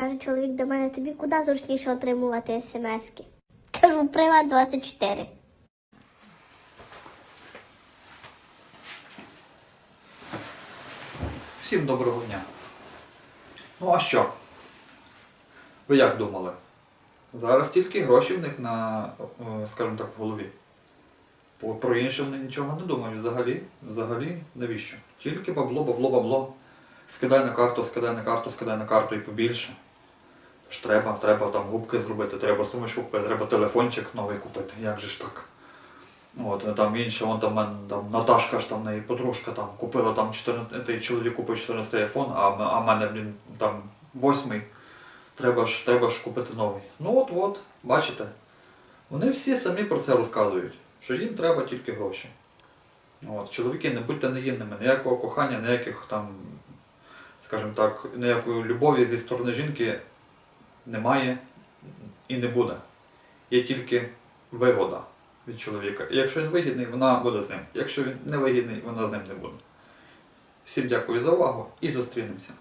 Каже чоловік до мене, тобі куди зручніше отримувати смски? Кажу, приват 24. Всім доброго дня. Ну а що? Ви як думали? Зараз тільки гроші в них на, е, скажімо так, в голові. Про інше вони нічого не думають взагалі. Взагалі, навіщо? Тільки бабло, бабло, бабло. Скидай на карту, скидай на карту, скидай на карту і побільше. Тож треба, треба там губки зробити, треба сумочку купити, треба телефончик новий купити. Як же ж так? От, там інше, вон там, там Наташка ж там неї подружка там купила там 14, чоловік купив 14 айфон, а, а мене, блін, там 8. Треба ж, треба ж купити новий. Ну от от, бачите. Вони всі самі про це розказують, що їм треба тільки гроші. От, чоловіки, не будьте наївними, ніякого кохання, ніяких там, скажімо так, ніякої любові зі сторони жінки немає і не буде. Є тільки вигода від чоловіка. І якщо він вигідний, вона буде з ним. Якщо він не вигідний, вона з ним не буде. Всім дякую за увагу і зустрінемося.